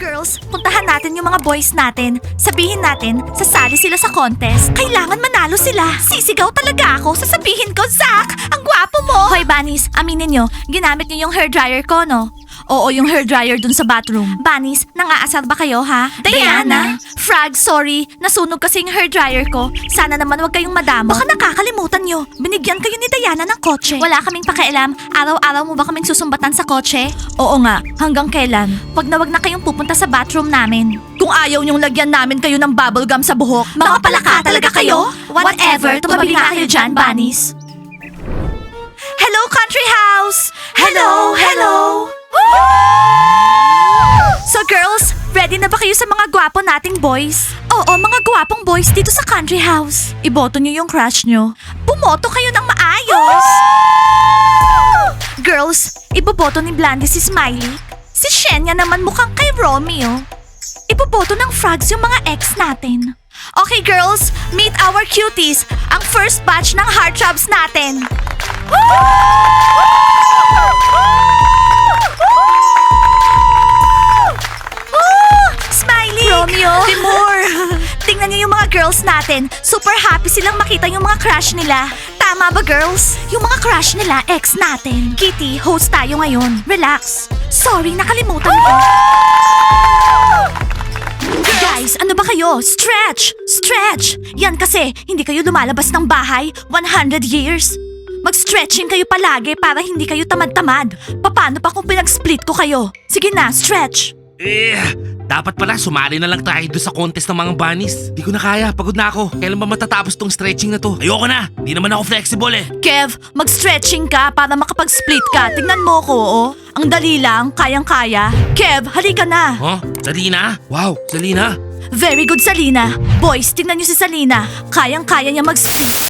Girls, puntahan natin yung mga boys natin. Sabihin natin, sasali sila sa contest. Kailangan manalo sila. Sisigaw talaga ako. Sasabihin ko, Zach, ang gwapo mo. Hoy, Bunnies, aminin nyo, ginamit nyo yung hairdryer ko, no? Oo, yung hairdryer dun sa bathroom. Bunnies, nangaasar ba kayo, ha? Diana! Frag, sorry. Nasunog kasi yung hairdryer ko. Sana naman wag kayong madamo. Baka nakakalimutan nyo. Binigyan kayo ni Diana ng kotse. Wala kaming pakialam. Araw-araw mo ba kaming susumbatan sa kotse? Oo nga. Hanggang kailan? Wag na wag na kayong pupunta sa bathroom namin. Kung ayaw nyong lagyan namin kayo ng bubblegum sa buhok, mga palaka talaga kayo? Whatever, tumabi nga kayo dyan, bunnies. Ready na ba kayo sa mga gwapo nating boys? Oo, mga gwapong boys dito sa country house. Iboto niyo yung crush niyo. Bumoto kayo ng maayos! Girls, iboboto ni Blandy si Smiley. Si Shenya naman mukhang kay Romeo. Iboboto ng frogs yung mga ex natin. Okay girls, meet our cuties, ang first batch ng heartthrobs natin. Oh, Tingnan niyo yung mga girls natin. Super happy silang makita yung mga crush nila. Tama ba, girls? Yung mga crush nila, ex natin. Kitty, host tayo ngayon. Relax. Sorry, nakalimutan ko. Guys, ano ba kayo? Stretch! Stretch! Yan kasi, hindi kayo lumalabas ng bahay 100 years. Mag-stretching kayo palagi para hindi kayo tamad-tamad. Paano pa kung pinag-split ko kayo? Sige na, stretch! Eh, dapat pala sumali na lang tayo doon sa contest ng mga bunnies. Di ko na kaya, pagod na ako. Kailan ba matatapos tong stretching na to? Ayoko na, di naman ako flexible eh. Kev, mag-stretching ka para makapag-split ka. Tingnan mo ko, oh. Ang dali lang, kayang-kaya. Kev, halika na. Huh? Salina? Wow, Salina. Very good, Salina. Boys, tingnan niyo si Salina. Kayang-kaya niya mag-split.